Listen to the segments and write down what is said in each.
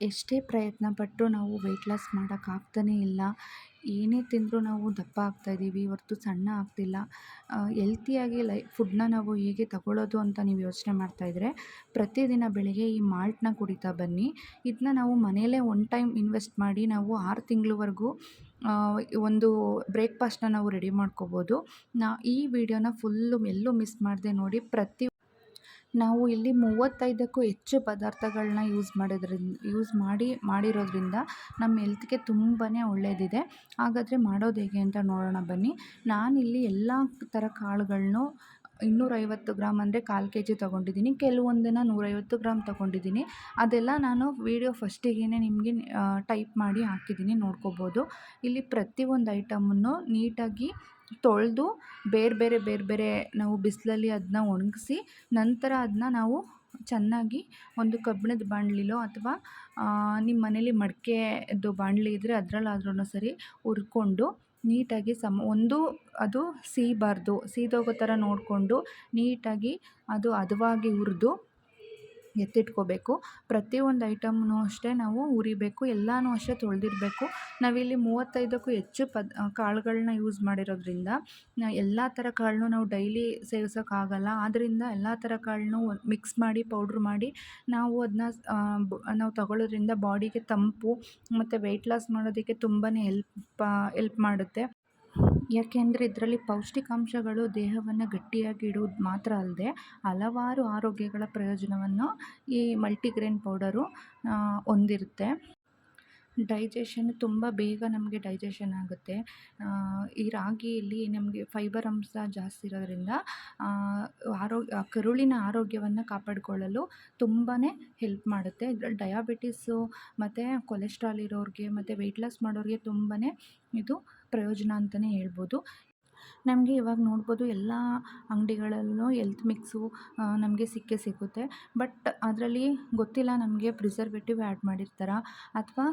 ಎಷ್ಟೇ ಪ್ರಯತ್ನ ಪಟ್ಟರು ನಾವು ವೆಯ್ಟ್ ಲಾಸ್ ಮಾಡೋಕ್ಕಾಗ್ತಾನೇ ಇಲ್ಲ. ಏನೇ ತಿಂದರೂ ನಾವು ದಪ್ಪ ಆಗ್ತಾ ಇದ್ದೀವಿ ಹೊರ್ತು ಸಣ್ಣ ಆಗ್ತಿಲ್ಲ. ಎಲ್ತಿಯಾಗಿ ಲೈ ಫುಡ್ನ ನಾವು ಹೇಗೆ ತಗೊಳ್ಳೋದು ಅಂತ ನೀವು ಯೋಚನೆ ಮಾಡ್ತಾಯಿದ್ರೆ ಪ್ರತಿದಿನ ಬೆಳಗ್ಗೆ ಈ ಮಾಲ್ಟನ್ನ ಕುಡಿತಾ ಬನ್ನಿ. ಇದನ್ನ ನಾವು ಮನೆಯಲ್ಲೇ ಒನ್ ಟೈಮ್ ಇನ್ವೆಸ್ಟ್ ಮಾಡಿ ನಾವು ಆರು ತಿಂಗಳವರೆಗೂ ಒಂದು ಬ್ರೇಕ್ಫಾಸ್ಟ್ನ ನಾವು ರೆಡಿ ಮಾಡ್ಕೋಬೋದು. ನಾ ಈ ವಿಡಿಯೋನ ಫುಲ್ಲು ಎಲ್ಲೂ ಮಿಸ್ ಮಾಡದೆ ನೋಡಿ ಪ್ರತಿ ನಾವು ಇಲ್ಲಿ ಮೂವತ್ತೈದಕ್ಕೂ ಹೆಚ್ಚು ಪದಾರ್ಥಗಳನ್ನ ಯೂಸ್ ಮಾಡೋದ್ರಿಂದ, ಯೂಸ್ ಮಾಡಿ, ಮಾಡಿರೋದ್ರಿಂದ ನಮ್ಮ ಹೆಲ್ತ್ಗೆ ತುಂಬಾ ಒಳ್ಳೆಯದಿದೆ ಹಾಗಾದರೆ ಮಾಡೋದು ಹೇಗೆ ಅಂತ ನೋಡೋಣ ಬನ್ನಿ. ನಾನಿಲ್ಲಿ ಎಲ್ಲ ಥರ ಕಾಳುಗಳನ್ನು ಇನ್ನೂರೈವತ್ತು ಗ್ರಾಮ್ ಅಂದರೆ ಕಾಲು ಕೆ ಜಿ ತೊಗೊಂಡಿದ್ದೀನಿ. ಕೆಲವೊಂದನ್ನು ನೂರೈವತ್ತು ಗ್ರಾಮ್ ತೊಗೊಂಡಿದ್ದೀನಿ. ಅದೆಲ್ಲ ನಾನು ವೀಡಿಯೋ ಫಸ್ಟಿಗೆ ನಿಮಗೆ ಟೈಪ್ ಮಾಡಿ ಹಾಕಿದ್ದೀನಿ. ನೋಡ್ಕೋಬೋದು. ಇಲ್ಲಿ ಪ್ರತಿಯೊಂದು ಐಟಮನ್ನು ನೀಟಾಗಿ ತೊಳೆದು ಬೇರೆ ಬೇರೆ ಬೇರೆ ಬೇರೆ ನಾವು ಬಿಸಿಲಲ್ಲಿ ಅದನ್ನ ಒಣಗಿಸಿ ನಂತರ ಅದನ್ನ ನಾವು ಚೆನ್ನಾಗಿ ಒಂದು ಕಬ್ಬಿಣದ ಬಾಣಲಿಲೋ ಅಥವಾ ನಿಮ್ಮ ಮನೇಲಿ ಮಡಿಕೆದು ಬಾಣಲಿ ಇದ್ದರೆ ಅದರಲ್ಲಾದ್ರೂ ಸರಿ ಹುರ್ಕೊಂಡು ನೀಟಾಗಿ ಸಮ, ಒಂದು ಅದು ಸೀಯಬಾರ್ದು ಸೀದೋಗೋ ಥರ ನೋಡಿಕೊಂಡು ನೀಟಾಗಿ ಅದು ಹದವಾಗಿ ಹುರಿದು ಎತ್ತಿಟ್ಕೋಬೇಕು. ಪ್ರತಿಯೊಂದು ಐಟಮ್ನು ಅಷ್ಟೇ ನಾವು ಹುರಿಬೇಕು ಎಲ್ಲನೂ ಅಷ್ಟೇ ತೊಳೆದಿರ್ಬೇಕು. ನಾವಿಲ್ಲಿ ಮೂವತ್ತೈದಕ್ಕೂ ಹೆಚ್ಚು ಪದ್ ಕಾಳುಗಳನ್ನ ಯೂಸ್ ಮಾಡಿರೋದ್ರಿಂದ ಎಲ್ಲ ಥರ ಕಾಳನ್ನೂ ನಾವು ಡೈಲಿ ಸೇವಿಸೋಕ್ಕಾಗಲ್ಲ. ಆದ್ದರಿಂದ ಎಲ್ಲ ಥರ ಕಾಳನ್ನೂ ಮಿಕ್ಸ್ ಮಾಡಿ, ಪೌಡ್ರ್ ಮಾಡಿ ನಾವು ಅದನ್ನ ನಾವು ತಗೊಳ್ಳೋದ್ರಿಂದ ಬಾಡಿಗೆ ತಂಪು ಮತ್ತು ವೆಯ್ಟ್ ಲಾಸ್ ಮಾಡೋದಕ್ಕೆ ತುಂಬಾ ಹೆಲ್ಪ್ ಎಲ್ಪ್ ಮಾಡುತ್ತೆ. ಯಾಕೆಂದರೆ ಇದರಲ್ಲಿ ಪೌಷ್ಟಿಕಾಂಶಗಳು ದೇಹವನ್ನು ಗಟ್ಟಿಯಾಗಿ ಇಡೋದು ಮಾತ್ರ ಅಲ್ಲದೆ ಹಲವಾರು ಆರೋಗ್ಯಗಳ ಪ್ರಯೋಜನವನ್ನು ಈ ಮಲ್ಟಿಗ್ರೇನ್ ಪೌಡರು ಹೊಂದಿರುತ್ತೆ. ಡೈಜೆಷನ್ ತುಂಬ ಬೇಗ ನಮಗೆ ಡೈಜೆಷನ್ ಆಗುತ್ತೆ. ಈ ರಾಗಿಯಲ್ಲಿ ನಮಗೆ ಫೈಬರ್ ಅಂಶ ಜಾಸ್ತಿ ಇರೋದರಿಂದ ಆರೋಗ್ಯ ಕರುಳಿನ ಆರೋಗ್ಯವನ್ನು ಕಾಪಾಡಿಕೊಳ್ಳಲು ತುಂಬಾ ಹೆಲ್ಪ್ ಮಾಡುತ್ತೆ. ಇದರಲ್ಲಿ ಡಯಾಬಿಟಿಸು ಮತ್ತು ಕೊಲೆಸ್ಟ್ರಾಲ್ ಇರೋರಿಗೆ, ಮತ್ತು ವೆಯ್ಟ್ ಲಾಸ್ ಮಾಡೋರಿಗೆ ತುಂಬಾ ಇದು ಪ್ರಯೋಜನ ಅಂತಲೇ ಹೇಳ್ಬೋದು. ನಮಗೆ ಇವಾಗ ನೋಡ್ಬೋದು ಎಲ್ಲ ಅಂಗಡಿಗಳಲ್ಲೂ ಎಲ್ತ್ ಮಿಕ್ಸು ನಮಗೆ ಸಿಕ್ಕೇ ಸಿಗುತ್ತೆ. ಬಟ್ ಅದರಲ್ಲಿ ಗೊತ್ತಿಲ್ಲ ನಮಗೆ ಪ್ರಿಸರ್ವೇಟಿವ್ ಆ್ಯಡ್ ಮಾಡಿರ್ತಾರ ಅಥವಾ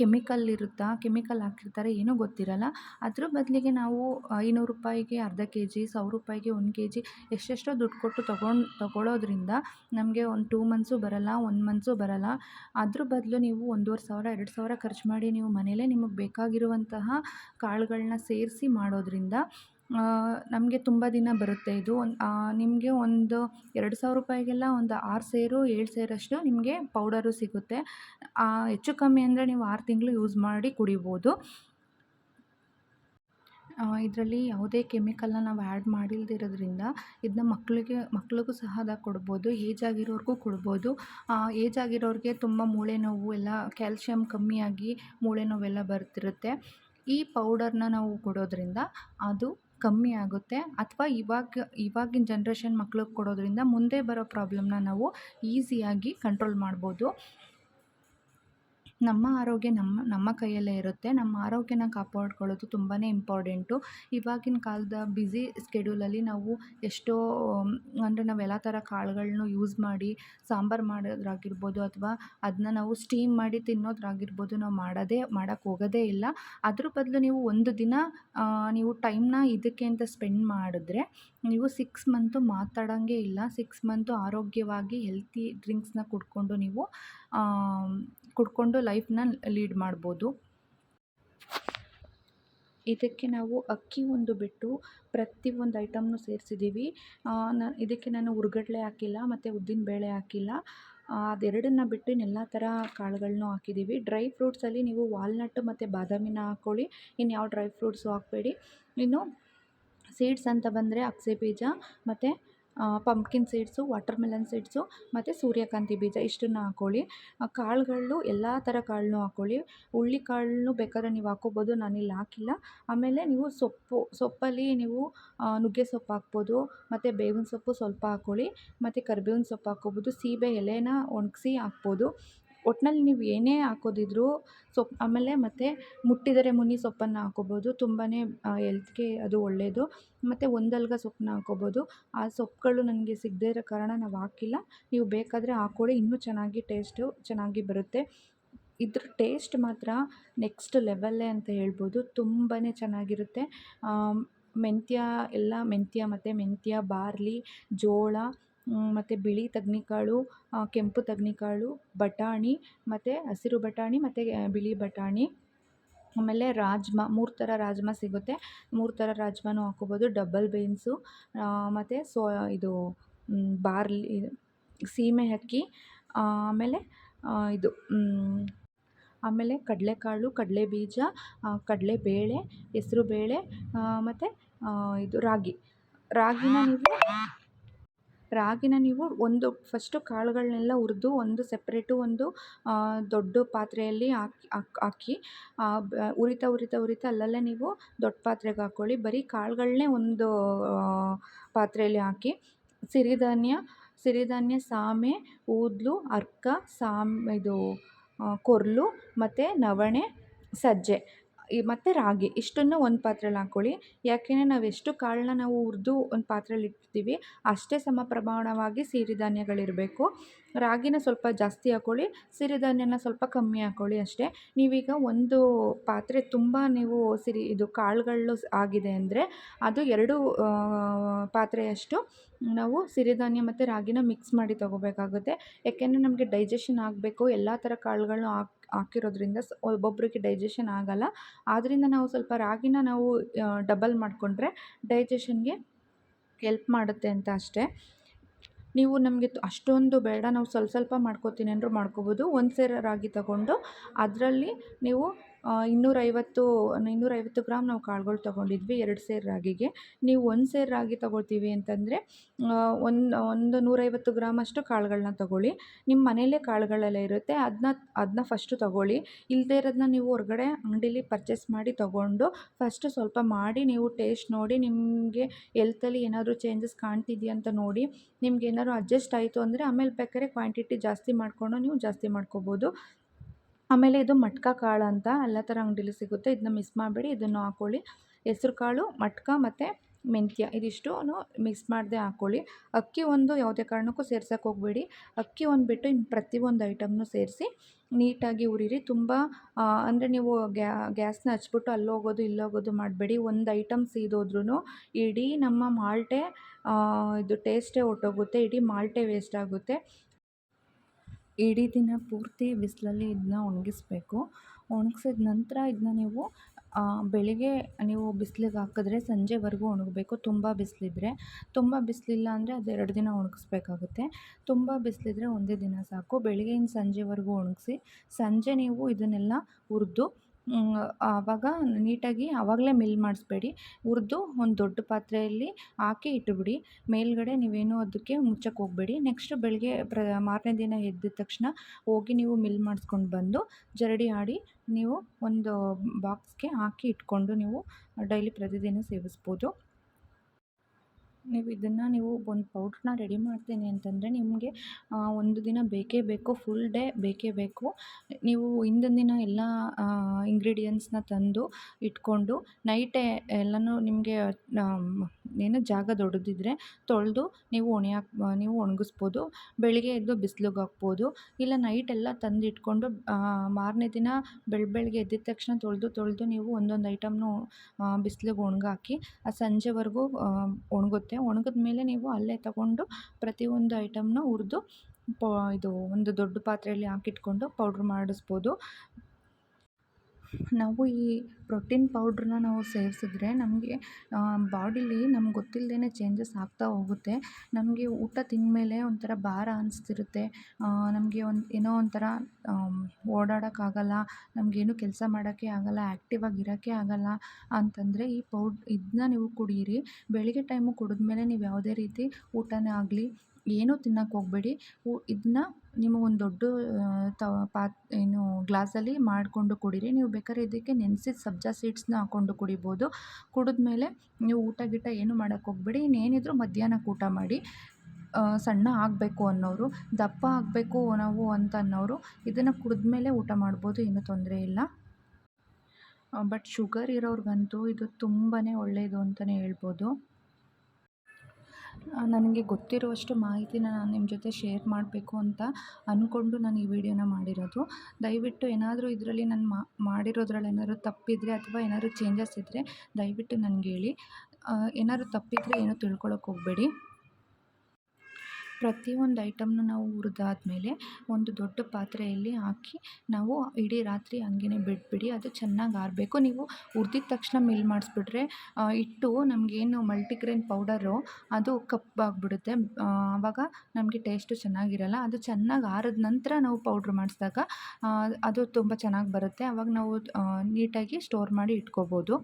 ಕೆಮಿಕಲ್ ಇರುತ್ತಾ ಕೆಮಿಕಲ್ ಹಾಕಿರ್ತಾರೆ ಏನೂ ಗೊತ್ತಿರಲ್ಲ. ಅದ್ರ ಬದಲಿಗೆ ನಾವು ಐನೂರು ರೂಪಾಯಿಗೆ ಅರ್ಧ ಕೆ ಜಿ ಸಾವಿರ ರೂಪಾಯಿಗೆ ಒಂದು ಕೆ ಜಿ ಎಷ್ಟೆಷ್ಟೋ ದುಡ್ಡು ಕೊಟ್ಟು ತೊಗೊಂಡು, ತೊಗೊಳೋದ್ರಿಂದ ನಮಗೆ ಒಂದು ಟೂ ಮಂತ್ಸು ಬರೋಲ್ಲ ಒನ್ ಮಂತ್ಸು ಬರಲ್ಲ. ಅದ್ರ ಬದಲು ನೀವು ಒಂದೂವರೆ ಸಾವಿರ, ಎರಡು ಸಾವಿರ ಖರ್ಚು ಮಾಡಿ ನೀವು ಮನೇಲೇ ನಿಮಗೆ ಬೇಕಾಗಿರುವಂತಹ ಕಾಳುಗಳನ್ನ ಸೇರಿಸಿ ಮಾಡೋದ್ರಿಂದ ನಮಗೆ ತುಂಬ ದಿನ ಬರುತ್ತೆ ಇದು. ನಿಮಗೆ ಒಂದು ಎರಡು ಸಾವಿರ ರೂಪಾಯಿಗೆಲ್ಲ ಒಂದು ಆರು ಸೇರು, ಏಳು ಸೇರಷ್ಟು ನಿಮಗೆ ಪೌಡರು ಸಿಗುತ್ತೆ. ಹೆಚ್ಚು ಕಮ್ಮಿ ಅಂದರೆ ನೀವು ಆರು ತಿಂಗಳು ಯೂಸ್ ಮಾಡಿ ಕುಡಿಬೋದು. ಇದರಲ್ಲಿ ಯಾವುದೇ ಕೆಮಿಕಲ್ನ ನಾವು ಆ್ಯಡ್ ಮಾಡಿಲ್ದಿರೋದ್ರಿಂದ ಇದನ್ನ ಮಕ್ಕಳಿಗೆ ಮಕ್ಳಿಗೂ ಸಹ ಅದ ಕೊಡ್ಬೋದು. ಏಜ್ ಆಗಿರೋರ್ಗೂ ಕೊಡ್ಬೋದು. ಏಜ್ ಆಗಿರೋರಿಗೆ ತುಂಬ ಮೂಳೆ ನೋವು ಎಲ್ಲ ಕ್ಯಾಲ್ಶಿಯಮ್ ಕಮ್ಮಿಯಾಗಿ ಮೂಳೆ ನೋವೆಲ್ಲ ಬರ್ತಿರುತ್ತೆ. ಈ ಪೌಡರ್ನ ನಾವು ಕೊಡೋದ್ರಿಂದ ಅದು ಕಮ್ಮಿ ಆಗುತ್ತೆ ಅಥವಾ ಇವಾಗ, ಇವಾಗಿನ ಜನ್ರೇಷನ್ ಮಕ್ಳಿಗೆ ಕೊಡೋದರಿಂದ ಮುಂದೆ ಬರೋ ಪ್ರಾಬ್ಲಮ್ನ ನಾವು ಈಸಿಯಾಗಿ ಕಂಟ್ರೋಲ್ ಮಾಡ್ಬೋದು. ನಮ್ಮ ಆರೋಗ್ಯ ನಮ್ಮ ನಮ್ಮ ಕೈಯಲ್ಲೇ ಇರುತ್ತೆ. ನಮ್ಮ ಆರೋಗ್ಯನ ಕಾಪಾಡ್ಕೊಳ್ಳೋದು ತುಂಬಾ ಇಂಪಾರ್ಟೆಂಟು. ಇವಾಗಿನ ಕಾಲದ ಬಿಝಿ ಸ್ಕೆಡ್ಯೂಲಲ್ಲಿ ನಾವು ಎಷ್ಟೋ, ಅಂದರೆ ನಾವು ಎಲ್ಲ ಥರ ಕಾಳುಗಳ್ನು ಯೂಸ್ ಮಾಡಿ ಸಾಂಬಾರು ಮಾಡೋದ್ರಾಗಿರ್ಬೋದು ಅಥವಾ ಅದನ್ನ ನಾವು ಸ್ಟೀಮ್ ಮಾಡಿ ತಿನ್ನೋದ್ರಾಗಿರ್ಬೋದು ನಾವು ಮಾಡೋದೇ ಮಾಡೋಕ್ಕೆ ಹೋಗೋದೇ ಇಲ್ಲ. ಅದ್ರ ಬದಲು ನೀವು ಒಂದು ದಿನ ನೀವು ಟೈಮ್ನ ಇದಕ್ಕೆ ಅಂತ ಸ್ಪೆಂಡ್ ಮಾಡಿದ್ರೆ ನೀವು ಸಿಕ್ಸ್ ಮಂತು ಮಾತಾಡೋಂಗೆ ಇಲ್ಲ. ಸಿಕ್ಸ್ ಮಂತು ಆರೋಗ್ಯವಾಗಿ ಹೆಲ್ತಿ ಡ್ರಿಂಕ್ಸ್ನ ಕುಡ್ಕೊಂಡು ನೀವು ಕುಡ್ಕೊಂಡು ಲೈಫ್ನ ಲೀಡ್ ಮಾಡ್ಬೋದು. ಇದಕ್ಕೆ ನಾವು ಅಕ್ಕಿ ಒಂದು ಬಿಟ್ಟು ಪ್ರತಿ ಒಂದು ಐಟಮ್ನು ಸೇರಿಸಿದ್ದೀವಿ. ನ, ಇದಕ್ಕೆ ನಾನು ಹುರ್ಗಡ್ಲೆ ಹಾಕಿಲ್ಲ, ಮತ್ತು ಉದ್ದಿನ ಬೇಳೆ ಹಾಕಿಲ್ಲ ಅದೆರಡನ್ನ ಬಿಟ್ಟು ಇನ್ನೆಲ್ಲ ಥರ ಕಾಳುಗಳನ್ನೂ ಹಾಕಿದ್ದೀವಿ. ಡ್ರೈ ಫ್ರೂಟ್ಸಲ್ಲಿ ನೀವು ವಾಲ್ನಟ್ ಮತ್ತು ಬಾದಾಮಿನ ಹಾಕ್ಕೊಳ್ಳಿ ಇನ್ನು ಯಾವ ಡ್ರೈ ಫ್ರೂಟ್ಸು ಹಾಕ್ಬೇಡಿ. ಇನ್ನು ಸೀಡ್ಸ್ ಅಂತ ಬಂದರೆ ಅಗಸೆ ಬೀಜ, ಮತ್ತು pumpkin seeds watermelon seeds ಮತ್ತು ಸೂರ್ಯಕಾಂತಿ ಬೀಜ ಇಷ್ಟನ್ನು ಹಾಕ್ಕೊಳ್ಳಿ ಕಾಳುಗಳು, ಎಲ್ಲ ಥರ ಕಾಳನ್ನೂ ಹಾಕ್ಕೊಳ್ಳಿ ಹುಳ್ಳಿ ಕಾಳನ್ನು ಬೇಕಾದ್ರೆ ನೀವು ಹಾಕ್ಕೋಬೋದು ನಾನಿಲ್ಲಿ ಹಾಕಿಲ್ಲ. ಆಮೇಲೆ ನೀವು ಸೊಪ್ಪು, ಸೊಪ್ಪಲ್ಲಿ ನೀವು ನುಗ್ಗೆ ಸೊಪ್ಪು ಹಾಕ್ಬೋದು, ಮತ್ತು ಬೇವಿನ ಸೊಪ್ಪು ಸ್ವಲ್ಪ ಹಾಕ್ಕೊಳ್ಳಿ ಮತ್ತು ಕರ್ಬೇವಿನ ಸೊಪ್ಪು ಹಾಕ್ಕೊಬೋದು, ಸೀಬೆ ಎಲೆನ ಒಣಗಿಸಿ ಹಾಕ್ಬೋದು. ಒಟ್ನಲ್ಲಿ ನೀವು ಏನೇ ಹಾಕೋದಿದ್ರೂ ಸೊಪ್ಪು ಆಮೇಲೆ ಮತ್ತು ಮುಟ್ಟಿದರೆ ಮುನಿ ಸೊಪ್ಪನ್ನು ಹಾಕೋಬೋದು. ತುಂಬಾ ಎಲ್ತ್ಗೆ ಅದು ಒಳ್ಳೆಯದು ಮತ್ತು ಒಂದಲ್ಗ ಸೊಪ್ಪನ್ನ ಹಾಕೋಬೋದು. ಆ ಸೊಪ್ಪುಗಳು ನನಗೆ ಸಿಗದೇ ಇರೋ ಕಾರಣ ನಾವು ಹಾಕಿಲ್ಲ. ನೀವು ಬೇಕಾದರೆ ಹಾಕ್ಕೊಳ್ಳಿ ಇನ್ನೂ ಚೆನ್ನಾಗಿ ಟೇಸ್ಟು ಚೆನ್ನಾಗಿ ಬರುತ್ತೆ. ಇದ್ರ ಟೇಸ್ಟ್ ಮಾತ್ರ ನೆಕ್ಸ್ಟ್ ಲೆವೆಲ್ಲೇ ಅಂತ ಹೇಳ್ಬೋದು. ತುಂಬಾ ಚೆನ್ನಾಗಿರುತ್ತೆ. ಮೆಂತ್ಯ, ಎಲ್ಲ ಮೆಂತ್ಯ ಮತ್ತು ಮೆಂತ್ಯ, ಬಾರ್ಲಿ, ಜೋಳ ಮತ್ತು ಬಿಳಿ ತಗ್ನಿಕಾಳು ಕೆಂಪು ತಗ್ನಿಕಾಳು, ಬಟಾಣಿ, ಮತ್ತು ಹಸಿರು ಬಟಾಣಿ, ಮತ್ತು ಬಿಳಿ ಬಟಾಣಿ. ಆಮೇಲೆ ರಾಜ್ಮಾ, ಮೂರು ಥರ ರಾಜ್ಮಾ ಸಿಗುತ್ತೆ. ಮೂರು ಥರ ರಾಜ್ಮಾನೂ ಹಾಕ್ಕೋಬೋದು. ಡಬಲ್ ಬೀನ್ಸು ಮತ್ತು ಸೋ, ಇದು ಬಾರ್ಲಿ ಸೀಮೆ ಅಕ್ಕಿ ಆಮೇಲೆ ಇದು ಆಮೇಲೆ ಕಡಲೆಕಾಳು ಬೇಳೆ ಹೆಸರು ಬೇಳೆ ಮತ್ತು ಇದು ರಾಗಿ. ರಾಗಿನ ನೀವು ರಾಗಿನ ನೀವು ಒಂದು ಫಸ್ಟು ಕಾಳುಗಳನ್ನೆಲ್ಲ ಹುರಿದು ಒಂದು ಸೆಪ್ರೇಟು ಒಂದು ದೊಡ್ಡ ಪಾತ್ರೆಯಲ್ಲಿ ಹಾಕಿ ಹಾಕಿ ಉರಿತಾ ಉರಿತಾ ಉರಿತಾ ಅಲ್ಲಲ್ಲೇ ನೀವು ದೊಡ್ಡ ಪಾತ್ರೆಗೆ ಹಾಕ್ಕೊಳ್ಳಿ ಬರೀ ಕಾಳುಗಳನ್ನೇ ಒಂದು ಪಾತ್ರೆಯಲ್ಲಿ ಹಾಕಿ, ಸಿರಿಧಾನ್ಯ ಸಿರಿಧಾನ್ಯ, ಸಾಮೆ, ಊದಲು, ಅರ್ಕ, ಸಾಮ್, ಇದು ಕೊರ್ಲು ಮತ್ತು ನವಣೆ, ಸಜ್ಜೆ. ಮತ್ತು ರಾಗಿ, ಇಷ್ಟನ್ನು ಒಂದು ಪಾತ್ರೆಲಿ ಹಾಕ್ಕೊಳ್ಳಿ ಯಾಕೆಂದರೆ ನಾವು ಎಷ್ಟು ಕಾಳನ್ನ ನಾವು ಹುರ್ದು ಒಂದು ಪಾತ್ರೆಲಿ ಇಡ್ತೀವಿ ಅಷ್ಟೇ ಸಮ ಪ್ರಮಾಣವಾಗಿ ಸಿರಿಧಾನ್ಯಗಳಿರಬೇಕು. ರಾಗಿನ ಸ್ವಲ್ಪ ಜಾಸ್ತಿ ಹಾಕ್ಕೊಳ್ಳಿ ಸಿರಿಧಾನ್ಯನ ಸ್ವಲ್ಪ ಕಮ್ಮಿ ಹಾಕ್ಕೊಳ್ಳಿ ಅಷ್ಟೇ. ನೀವೀಗ ಒಂದು ಪಾತ್ರೆ ತುಂಬ ನೀವು ಸಿರಿ, ಇದು ಕಾಳುಗಳು ಆಗಿದೆ ಅಂದರೆ, ಅದು ಎರಡು ಪಾತ್ರೆಯಷ್ಟು ನಾವು ಸಿರಿಧಾನ್ಯ ಮತ್ತು ರಾಗಿನ ಮಿಕ್ಸ್ ಮಾಡಿ ತೊಗೋಬೇಕಾಗುತ್ತೆ. ಯಾಕೆಂದರೆ ನಮಗೆ ಡೈಜೆಷನ್ ಆಗಬೇಕು, ಎಲ್ಲ ಥರ ಕಾಳುಗಳನ್ನು ಹಾಕ್ ಹಾಕಿರೋದ್ರಿಂದ ಸ್ ಒಬ್ಬೊಬ್ಬರಿಗೆ ಡೈಜೆಷನ್ ಆಗೋಲ್ಲ. ಆದ್ದರಿಂದ ನಾವು ಸ್ವಲ್ಪ ರಾಗಿನ ನಾವು ಡಬಲ್ ಮಾಡಿಕೊಂಡ್ರೆ ಡೈಜೆಷನ್ಗೆ ಎಲ್ಪ್ ಮಾಡುತ್ತೆ ಅಂತ ಅಷ್ಟೇ. ನೀವು ನಮಗೆ ಅಷ್ಟೊಂದು ಬೇಡ. ನಾವು ಸ್ವಲ್ಪ ಸ್ವಲ್ಪ ಮಾಡ್ಕೋತೀನಿ ಅಂದರೂ ಮಾಡ್ಕೋಬೋದು. ಒಂದು ಸೇರು ರಾಗಿ ತಗೊಂಡು ಅದರಲ್ಲಿ ನೀವು ಇನ್ನೂರೈವತ್ತು ಇನ್ನೂರೈವತ್ತು ಗ್ರಾಮ್ ನಾವು ಕಾಳುಗಳು ತೊಗೊಂಡಿದ್ವಿ, ಎರಡು ಸೇರು ರಾಗಿಗೆ. ನೀವು ಒಂದು ಸೇರು ರಾಗಿ ತೊಗೊಳ್ತೀವಿ ಅಂತಂದರೆ ಒಂದು ಒಂದು ನೂರೈವತ್ತು ಗ್ರಾಮ್ ಅಷ್ಟು ಕಾಳುಗಳನ್ನ ತೊಗೊಳ್ಳಿ. ನಿಮ್ಮ ಮನೆಯಲ್ಲೇ ಕಾಳುಗಳೆಲ್ಲ ಇರುತ್ತೆ ಅದನ್ನ ಅದನ್ನ ಫಸ್ಟು ತೊಗೊಳ್ಳಿ. ಇಲ್ಲದೇ ಇರೋದನ್ನ ನೀವು ಹೊರಗಡೆ ಅಂಗಡೀಲಿ ಪರ್ಚೇಸ್ ಮಾಡಿ ತೊಗೊಂಡು ಫಸ್ಟು ಸ್ವಲ್ಪ ಮಾಡಿ, ನೀವು ಟೇಸ್ಟ್ ನೋಡಿ, ನಿಮಗೆ ಎಲ್ತಲ್ಲಿ ಏನಾದರೂ ಚೇಂಜಸ್ ಕಾಣ್ತಿದೆಯಾ ಅಂತ ನೋಡಿ, ನಿಮ್ಗೆ ಏನಾದ್ರು ಅಡ್ಜಸ್ಟ್ ಆಯಿತು ಅಂದರೆ ಆಮೇಲೆ ಬೇಕಾದ್ರೆ ಕ್ವಾಂಟಿಟಿ ಜಾಸ್ತಿ ಮಾಡಿಕೊಂಡು ನೀವು ಜಾಸ್ತಿ ಮಾಡ್ಕೊಬೋದು. ಆಮೇಲೆ ಇದು ಮಟ್ಕಾ ಕಾಳು ಅಂತ ಎಲ್ಲ ಥರ ಅಂಗಡಿಲಿ ಸಿಗುತ್ತೆ. ಇದನ್ನ ಮಿಸ್ ಮಾಡಬೇಡಿ. ಇದನ್ನು ಹಾಕ್ಕೊಳ್ಳಿ ಹೆಸ್ರು ಕಾಳು, ಮಟ್ಕ ಮತ್ತು ಮೆಂತ್ಯ ಇದಿಷ್ಟೂ ಮಿಕ್ಸ್ ಮಾಡದೆ ಹಾಕ್ಕೊಳ್ಳಿ ಅಕ್ಕಿ ಒಂದು ಯಾವುದೇ ಕಾರಣಕ್ಕೂ ಸೇರ್ಸೋಕೆ ಹೋಗಬೇಡಿ. ಅಕ್ಕಿ ಒಂದು ಬಿಟ್ಟು ಇನ್ನು ಪ್ರತಿಯೊಂದು ಐಟಮ್ನು ಸೇರಿಸಿ ನೀಟಾಗಿ ಉರಿರಿ ತುಂಬ ಅಂದರೆ ನೀವು ಗ್ಯಾಸ್ನ ಹಚ್ಬಿಟ್ಟು ಅಲ್ಲೋಗೋದು, ಇಲ್ಲೋಗೋದು ಮಾಡಬೇಡಿ. ಒಂದು ಐಟಮ್ ಸೀದೋದ್ರೂ ಇಡೀ ನಮ್ಮ ಮಾಲ್ಟೆ ಇದು ಟೇಸ್ಟೇ ಹೊಟ್ಟೋಗುತ್ತೆ ಇಡೀ ಮಾಲ್ಟೆ ವೇಸ್ಟ್ ಆಗುತ್ತೆ. ಇಡೀ ದಿನ ಪೂರ್ತಿ ಬಿಸಿಲಲ್ಲಿ ಇದನ್ನ ಒಣಗಿಸ್ಬೇಕು. ಒಣಗಿಸಿದ ನಂತರ ಇದನ್ನ ನೀವು ಬೆಳಿಗ್ಗೆ ನೀವು ಬಿಸ್ಲಿಗೆ ಹಾಕಿದ್ರೆ ಸಂಜೆವರೆಗೂ ಒಣಗಬೇಕು. ತುಂಬ ಬಿಸಿಲಿದ್ರೆ. ತುಂಬ ಬಿಸಿಲಿಲ್ಲ ಅಂದರೆ ಅದು ಎರಡು ದಿನ ಒಣಗಿಸ್ಬೇಕಾಗುತ್ತೆ. ತುಂಬ ಬಿಸಿಲಿದ್ರೆ ಒಂದೇ ದಿನ ಸಾಕು. ಬೆಳಗ್ಗೆಯಿಂದ ಸಂಜೆವರೆಗೂ ಒಣಗಿಸಿ, ಸಂಜೆ ನೀವು ಇದನ್ನೆಲ್ಲ ಹುರಿದು ಆವಾಗ ನೀಟಾಗಿ ಆವಾಗಲೇ ಮಿಲ್ ಮಾಡಿಸ್ಬೇಡಿ. ಹುರಿದು ಒಂದು ದೊಡ್ಡ ಪಾತ್ರೆಯಲ್ಲಿ ಹಾಕಿ ಇಟ್ಟುಬಿಡಿ. ಮೇಲುಗಡೆ ನೀವೇನು ಅದಕ್ಕೆ ಮುಚ್ಚಕ್ಕೆ ಹೋಗಬೇಡಿ. ನೆಕ್ಸ್ಟ್ ಬೆಳಗ್ಗೆ ಪ್ರ, ಮಾರನೇ ದಿನ ಎದ್ದ ತಕ್ಷಣ ಹೋಗಿ ನೀವು ಮಿಲ್ ಮಾಡಿಸ್ಕೊಂಡು ಬಂದು ಜರಡಿ ಆಡಿ ನೀವು ಒಂದು ಬಾಕ್ಸ್ಗೆ ಹಾಕಿ ಇಟ್ಕೊಂಡು ನೀವು ಡೈಲಿ ಪ್ರತಿದಿನ ಸೇವಿಸ್ಬೋದು. ನೀವು ಇದನ್ನು ನೀವು ಒಂದು ಪೌಡ್ರನ್ನ ರೆಡಿ ಮಾಡ್ತೀನಿ ಅಂತಂದರೆ ನಿಮಗೆ ಒಂದು ದಿನ ಬೇಕೇ ಬೇಕು ಫುಲ್ ಡೇ ಬೇಕೇ ಬೇಕು. ನೀವು ಹಿಂದಿನ ದಿನ ಎಲ್ಲ ಇಂಗ್ರೀಡಿಯೆಂಟ್ಸ್ನ ತಂದು ಇಟ್ಕೊಂಡು ನೈಟೇ ಎಲ್ಲನೂ ನಿಮಗೆ ಏನು ಜಾಗ ದೊಡ್ಡದಿದ್ದರೆ ತೊಳೆದು ನೀವು ಒಣ ನೀವು ಒಣಗಿಸ್ಬೋದು, ಬೆಳಿಗ್ಗೆ ಎದ್ದು ಬಿಸ್ಲಿಗೆ ಹಾಕ್ಬೋದು. ಇಲ್ಲ ನೈಟ್ ಎಲ್ಲ ತಂದು ಇಟ್ಕೊಂಡು ಮಾರನೇ ದಿನ ಬೆಳ, ಬೆಳಗ್ಗೆ ಎದ್ದಿದ ತಕ್ಷಣ ತೊಳೆದು ತೊಳೆದು ನೀವು ಒಂದೊಂದು ಐಟಮ್ನು ಬಿಸ್ಲಿಗೆ ಒಣಗಾಕಿ, ಆ ಸಂಜೆವರೆಗೂ ಒಣಗುತ್ತೆ. ಒಣಗಿದ ಮೇಲೆ ನೀವು ಅಲ್ಲೇ ತಗೊಂಡು ಪ್ರತಿಯೊಂದು ಐಟಮ್ನ ಹುರಿದು, ಪ, ಇದು ಒಂದು ದೊಡ್ಡ ಪಾತ್ರೆಯಲ್ಲಿ ಹಾಕಿಟ್ಕೊಂಡು ಪೌಡ್ರ್ ಮಾಡಿಸ್ಬೋದು. ನಾವು ಈ ಪ್ರೋಟೀನ್ ಪೌಡ್ರನ್ನ ನಾವು ಸೇವಿಸಿದ್ರೆ ನಮಗೆ ಬಾಡಿಲಿ ನಮ್ಗೆ ಗೊತ್ತಿಲ್ಲದೇನೆ ಚೇಂಜಸ್ ಆಗ್ತಾ ಹೋಗುತ್ತೆ. ನಮಗೆ ಊಟ ತಿಂದಮೇಲೆ ಒಂಥರ ಭಾರ ಅನಿಸ್ತಿರುತ್ತೆ. ನಮಗೆ ಒಂದು, ಏನೋ ಒಂಥರ ಓಡಾಡೋಕ್ಕಾಗಲ್ಲ, ನಮಗೇನು ಕೆಲಸ ಮಾಡೋಕ್ಕೆ ಆಗಲ್ಲ ಆ್ಯಕ್ಟಿವ್ ಆಗಿ ಇರೋಕ್ಕೆ ಆಗಲ್ಲ ಅಂತಂದರೆ ಈ ಪೌಡ್ ಇದನ್ನ ನೀವು ಕುಡಿಯಿರಿ ಬೆಳಿಗ್ಗೆ ಟೈಮು ಕುಡಿದ್ಮೇಲೆ ನೀವು ಯಾವುದೇ ರೀತಿ ಊಟನೇ ಆಗಲಿ ಏನೂ ತಿನ್ನಕ್ಕೆ ಹೋಗಬೇಡಿ. ಇದನ್ನ ಒಂದು ದೊಡ್ಡ ತವ ಪಾತ್, ಏನು ಗ್ಲಾಸಲ್ಲಿ ಮಾಡಿಕೊಂಡು ಕುಡೀರಿ. ನೀವು ಬೇಕಾದ್ರೆ ಇದಕ್ಕೆ ನೆನೆಸಿದ ಸಬ್ಜಾ ಸೀಡ್ಸ್ನ ಹಾಕ್ಕೊಂಡು ಕುಡಿಬೋದು. ಕುಡಿದ್ಮೇಲೆ ನೀವು ಊಟ ಗೀಟ ಏನೂ ಮಾಡೋಕ್ಕೆ ಹೋಗಬೇಡಿ. ಇನ್ನೇನಿದ್ರೂ ಮಧ್ಯಾಹ್ನಕ್ಕೆ ಊಟ ಮಾಡಿ ಸಣ್ಣ ಆಗಬೇಕು ಅನ್ನೋರು, ದಪ್ಪ ಆಗಬೇಕು ನಾವು ಅಂತ ಅನ್ನೋರು, ಇದನ್ನು ಕುಡಿದ್ಮೇಲೆ ಊಟ ಮಾಡ್ಬೋದು. ಏನೂ ತೊಂದರೆ ಇಲ್ಲ. ಬಟ್ ಶುಗರ್ ಇರೋರಿಗಂತೂ ಇದು ತುಂಬಾ ಒಳ್ಳೆಯದು ಅಂತಲೇ ಹೇಳ್ಬೋದು. ನನಗೆ ಗೊತ್ತಿರುವಷ್ಟು ಮಾಹಿತಿನ ನಾನು ನಿಮ್ಮ ಜೊತೆ ಶೇರ್ ಮಾಡಬೇಕು ಅಂತ ಅಂದ್ಕೊಂಡು ನಾನು ಈ ವಿಡಿಯೋನ ಮಾಡಿರೋದು. ದಯವಿಟ್ಟು ಏನಾದರೂ ಇದರಲ್ಲಿ ನಾನು ಮಾಡಿರೋದ್ರಲ್ಲಿ ಏನಾದ್ರು ತಪ್ಪಿದರೆ ಅಥವಾ ಏನಾದ್ರು ಚೇಂಜಸ್ ಇದ್ದರೆ ದಯವಿಟ್ಟು ನನಗೆ ಹೇಳಿ ಏನಾದ್ರು ತಪ್ಪಿದರೆ ಏನೂ ತಿಳ್ಕೊಳಕ್ಕೆ ಹೋಗಬೇಡಿ. ಪ್ರತಿಯೊಂದು ಐಟಮ್ನು ನಾವು ಹುರಿದಾದ್ಮೇಲೆ ಒಂದು ದೊಡ್ಡ ಪಾತ್ರೆಯಲ್ಲಿ ಹಾಕಿ ನಾವು ಇಡೀ ರಾತ್ರಿ ಹಂಗೆನೆ ಬಿಟ್ಬಿಡಿ, ಅದು ಚೆನ್ನಾಗಿ ಆರಬೇಕು. ನೀವು ಹುರ್ದಿದ ತಕ್ಷಣ ಮಿಲ್ ಮಾಡಿಸ್ಬಿಟ್ರೆ ಹಿಟ್ಟು ನಮಗೇನು ಮಲ್ಟಿಗ್ರೇನ್ ಪೌಡರು ಅದು ಕಪ್ಪಾಗಿಬಿಡುತ್ತೆ ಆವಾಗ ನಮಗೆ ಟೇಸ್ಟು ಚೆನ್ನಾಗಿರಲ್ಲ. ಅದು ಚೆನ್ನಾಗಿ ಆರಿದ ನಂತರ ನಾವು ಪೌಡ್ರ್ ಮಾಡಿಸಿದಾಗ ಅದು ತುಂಬ ಚೆನ್ನಾಗಿ ಬರುತ್ತೆ. ಆವಾಗ ನಾವು ನೀಟಾಗಿ ಸ್ಟೋರ್ ಮಾಡಿ ಇಟ್ಕೋಬೋದು.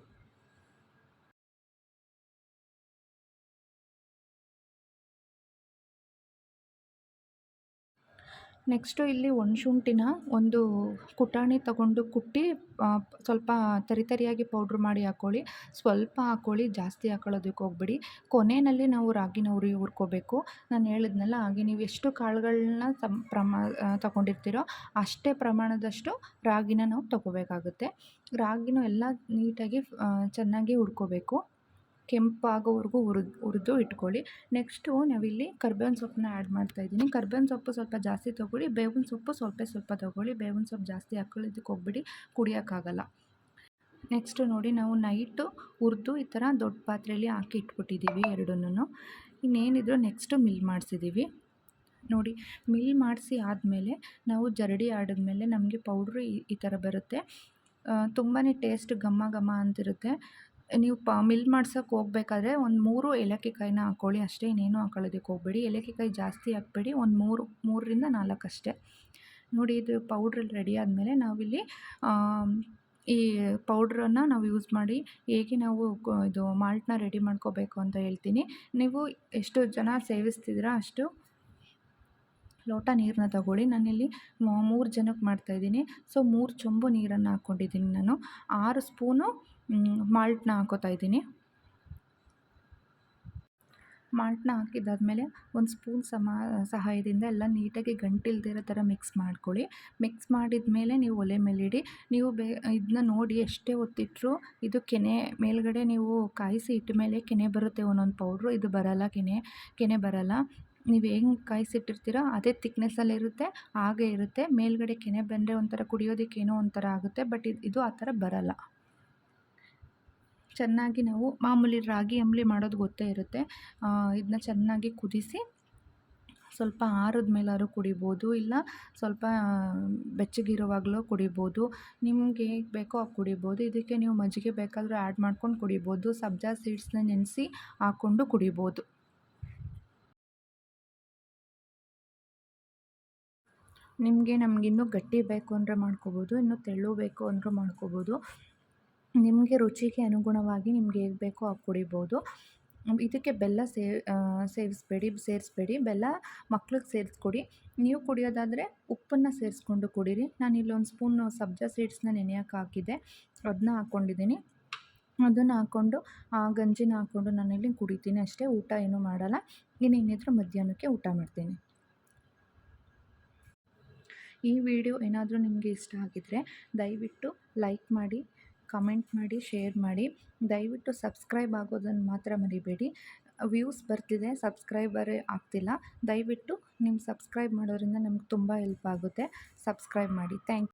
ನೆಕ್ಸ್ಟು ಇಲ್ಲಿ ಒಣಶುಂಠಿನ ಒಂದು ಕುಟಾಣಿ ತಗೊಂಡು ಕುಟ್ಟಿ ಸ್ವಲ್ಪ ತರಿತರಿಯಾಗಿ ಪೌಡ್ರ್ ಮಾಡಿ ಹಾಕ್ಕೊಳ್ಳಿ ಸ್ವಲ್ಪ ಹಾಕ್ಕೊಳ್ಳಿ ಜಾಸ್ತಿ ಹಾಕೊಳ್ಳೋದಕ್ಕೆ ಹೋಗ್ಬೇಡಿ. ಕೊನೆಯಲ್ಲಿ ನಾವು ರಾಗಿನ ಉರಿ ಹುರ್ಕೋಬೇಕು. ನಾನು ಹೇಳಿದ್ನಲ್ಲ, ಹಾಗೆ ನೀವು ಎಷ್ಟು ಕಾಳುಗಳನ್ನ ತಮ್ ಪ್ರಮಾ ತಗೊಂಡಿರ್ತೀರೋ ಅಷ್ಟೇ ಪ್ರಮಾಣದಷ್ಟು ರಾಗಿನ ನಾವು ತಗೋಬೇಕಾಗುತ್ತೆ. ರಾಗಿನೂ ಎಲ್ಲ ನೀಟಾಗಿ ಚೆನ್ನಾಗಿ ಹುರ್ಕೋಬೇಕು. ಕೆಂಪಾಗೋವರೆಗೂ ಹುರಿದು ಹುರಿದು ಇಟ್ಕೊಳ್ಳಿ. ನೆಕ್ಸ್ಟು ನಾವಿಲ್ಲಿ ಕರ್ಬೇವಿನ ಸೊಪ್ಪನ್ನ ಆ್ಯಡ್ ಮಾಡ್ತಾಯಿದ್ದೀನಿ ಕರ್ಬೇವಿನ ಸೊಪ್ಪು ಸ್ವಲ್ಪ ಜಾಸ್ತಿ ತೊಗೊಳ್ಳಿ. ಬೇವಿನ ಸೊಪ್ಪು ಸ್ವಲ್ಪ ಸ್ವಲ್ಪ ತೊಗೊಳ್ಳಿ. ಬೇವಿನ ಸೊಪ್ಪು ಜಾಸ್ತಿ ಹಾಕೊಳ್ಳೋದಕ್ಕೆ ಹೋಗ್ಬಿಡಿ. ಕುಡಿಯೋಕ್ಕಾಗಲ್ಲ. ನೆಕ್ಸ್ಟು ನೋಡಿ, ನಾವು ನೈಟು ಹುರಿದು ಈ ಥರ ದೊಡ್ಡ ಪಾತ್ರೆಯಲ್ಲಿ ಹಾಕಿ ಇಟ್ಬಿಟ್ಟಿದ್ದೀವಿ ಎರಡನ್ನೂ. ಇನ್ನೇನಿದ್ರು ನೆಕ್ಸ್ಟು ಮಿಲ್ ಮಾಡಿಸಿದ್ದೀವಿ. ನೋಡಿ ಮಿಲ್ ಮಾಡಿಸಿ ಆದಮೇಲೆ ನಾವು ಜರಡಿ ಆಡಿದ್ಮೇಲೆ ನಮಗೆ ಪೌಡ್ರು ಈ ಥರ ಬರುತ್ತೆ. ತುಂಬಾ ಟೇಸ್ಟ್ ಘಮ ಘಮ ಅಂತಿರುತ್ತೆ. ನೀವು ಪ, ಮಿಲ್ ಮಾಡ್ಸೋಕ್ಕೆ ಹೋಗ್ಬೇಕಾದ್ರೆ ಒಂದು ಮೂರು ಏಲಕ್ಕಿಕಾಯಿನ ಹಾಕ್ಕೊಳ್ಳಿ. ಅಷ್ಟೇ ಇನ್ನೇನು ಹಾಕೊಳ್ಳೋದಕ್ಕೆ ಹೋಗಬೇಡಿ. ಏಲಕ್ಕಿಕಾಯಿ ಜಾಸ್ತಿ ಹಾಕ್ಬೇಡಿ. ಒಂದು ಮೂರು, ಮೂರರಿಂದ ನಾಲ್ಕು ಅಷ್ಟೇ. ನೋಡಿ, ಇದು ಪೌಡ್ರಲ್ಲಿ ರೆಡಿ ಆದಮೇಲೆ ನಾವಿಲ್ಲಿ ಈ ಪೌಡ್ರನ್ನು ನಾವು ಯೂಸ್ ಮಾಡಿ ಹೇಗೆ ನಾವು ಇದು ಮಾಲ್ಟನ್ನ ರೆಡಿ ಮಾಡ್ಕೋಬೇಕು ಅಂತ ಹೇಳ್ತೀನಿ. ನೀವು ಎಷ್ಟು ಜನ ಸೇವಿಸ್ತಿದ್ದೀರಾ ಅಷ್ಟು ಲೋಟ ನೀರನ್ನ ತಗೊಳ್ಳಿ. ನಾನಿಲ್ಲಿ ಮೂರು ಜನಕ್ಕೆ ಮಾಡ್ತಾಯಿದ್ದೀನಿ. ಸೊ, ಮೂರು ಚೊಂಬು ನೀರನ್ನು ಹಾಕ್ಕೊಂಡಿದ್ದೀನಿ ನಾನು. ಆರು ಸ್ಪೂನು ಮಾಲ್ಟನ್ನ ಹಾಕೋತಾ ಇದ್ದೀನಿ ಮಾಲ್ಟನ್ನ ಹಾಕಿದ್ದಾದಮೇಲೆ ಒಂದು ಸ್ಪೂನ್ ಸಮ, ಸಹಾಯದಿಂದ ಎಲ್ಲ ನೀಟಾಗಿ ಗಂಟಿಲ್ದಿರೋ ಥರ ಮಿಕ್ಸ್ ಮಾಡ್ಕೊಳ್ಳಿ. ಮಿಕ್ಸ್ ಮಾಡಿದ ಮೇಲೆ ನೀವು ಒಲೆ ಮೇಲೆ ಇಡಿ ನೀವು ಬೇ ಇದನ್ನ ನೋಡಿ ಎಷ್ಟೇ ಹೊತ್ತಿಟ್ರು ಇದು ಕೆನೆ ಮೇಲ್ಗಡೆ ನೀವು ಕಾಯಿಸಿ ಇಟ್ಟ ಮೇಲೆ ಕೆನೆ ಬರುತ್ತೆ ಒಂದೊಂದು ಪೌಡ್ರು. ಇದು ಬರಲ್ಲ ಕೆನೆ ಕೆನೆ ಬರಲ್ಲ. ನೀವು ಹೆಂಗೆ ಕಾಯಿಸಿಟ್ಟಿರ್ತೀರೋ ಅದೇ ತಿಕ್ನೆಸ್ಸಲ್ಲಿರುತ್ತೆ ಹಾಗೆ ಇರುತ್ತೆ. ಮೇಲ್ಗಡೆ ಕೆನೆ ಬಂದರೆ ಒಂಥರ ಕುಡಿಯೋದಕ್ಕೆ ಏನೋ ಒಂಥರ ಆಗುತ್ತೆ ಬಟ್ ಇದು ಆ ಥರ ಬರಲ್ಲ. ಚೆನ್ನಾಗಿ ನಾವು ಮಾಮೂಲಿ ರಾಗಿ ಅಂಬಲಿ ಮಾಡೋದು ಗೊತ್ತೇ ಇರುತ್ತೆ. ಇದನ್ನ ಚೆನ್ನಾಗಿ ಕುದಿಸಿ ಸ್ವಲ್ಪ ಆರದ ಮೇಲಾದ್ರೂ ಕುಡಿಬೋದು, ಇಲ್ಲ ಸ್ವಲ್ಪ ಬೆಚ್ಚಗಿರುವಾಗಲೂ ಕುಡಿಬೋದು. ನಿಮಗೆ ಹೇಗೆ ಬೇಕೋ ಹಾಗೆ ಕುಡಿಬೋದು. ಇದಕ್ಕೆ ನೀವು ಮಜ್ಜಿಗೆ ಬೇಕಾದರೂ ಆ್ಯಡ್ ಮಾಡ್ಕೊಂಡು ಕುಡಿಬೋದು. ಸಬ್ಜಾ ಸೀಡ್ಸ್ನ ನೆನೆಸಿ ಹಾಕ್ಕೊಂಡು ಕುಡಿಬೋದು. ನಿಮಗೆ ನಮ್ಗೆ ಇನ್ನೂ ಗಟ್ಟಿ ಬೇಕು ಅಂದರೆ ಮಾಡ್ಕೋಬೋದು, ಇನ್ನೂ ತೆಳ್ಳು ಬೇಕು ಅಂದರೂ ಮಾಡ್ಕೋಬೋದು. ನಿಮಗೆ ರುಚಿಗೆ ಅನುಗುಣವಾಗಿ ನಿಮ್ಗೆ ಹೇಗೆ ಬೇಕೋ ಹಾಗೆ ಕುಡಿಬೋದು. ಇದಕ್ಕೆ ಬೆಲ್ಲ ಸೇ ಸೇರಿಸ್ಬೇಡಿ ಸೇರಿಸ್ಬೇಡಿ. ಬೆಲ್ಲ ಮಕ್ಳಿಗೆ ಸೇರಿಸ್ಕೊಡಿ. ನೀವು ಕುಡಿಯೋದಾದರೆ ಉಪ್ಪನ್ನು ಸೇರಿಸ್ಕೊಂಡು ಕುಡೀರಿ. ನಾನು ಇಲ್ಲೊಂದು ಸ್ಪೂನು ಸಬ್ಜಾ ಸೀಡ್ಸ್ನ ನೆನೆಯೋಕೆ ಹಾಕಿದ್ದೆ ಅದನ್ನ ಹಾಕ್ಕೊಂಡಿದ್ದೀನಿ ಅದನ್ನು ಹಾಕ್ಕೊಂಡು ಆ ಗಂಜಿನ ಹಾಕ್ಕೊಂಡು ನಾನಿಲ್ಲಿ ಕುಡಿತೀನಿ ಅಷ್ಟೇ. ಊಟ ಏನೂ ಮಾಡಲ್ಲ. ಇನ್ನೇನಿದ್ರು ಮಧ್ಯಾಹ್ನಕ್ಕೆ ಊಟ ಮಾಡ್ತೀನಿ. ಈ ವಿಡಿಯೋ ಏನಾದರೂ ನಿಮಗೆ ಇಷ್ಟ ಆಗಿದ್ದರೆ ದಯವಿಟ್ಟು ಲೈಕ್ ಮಾಡಿ, ಕಮೆಂಟ್ ಮಾಡಿ, ಶೇರ್ ಮಾಡಿ. ದಯವಿಟ್ಟು ಸಬ್ಸ್ಕ್ರೈಬ್ ಆಗೋದನ್ನು ಮಾತ್ರ ಮರಿಬೇಡಿ. ವ್ಯೂಸ್ ಬರ್ತಿದೆ, ಸಬ್ಸ್ಕ್ರೈಬರೇ ಆಗ್ತಿಲ್ಲ. ದಯವಿಟ್ಟು ನಿಮ್ಮ ಸಬ್ಸ್ಕ್ರೈಬ್ ಮಾಡೋದ್ರಿಂದ ನಮ್ಗೆ ತುಂಬ ಹೆಲ್ಪ್ ಆಗುತ್ತೆ. ಸಬ್ಸ್ಕ್ರೈಬ್ ಮಾಡಿ. ಥ್ಯಾಂಕ್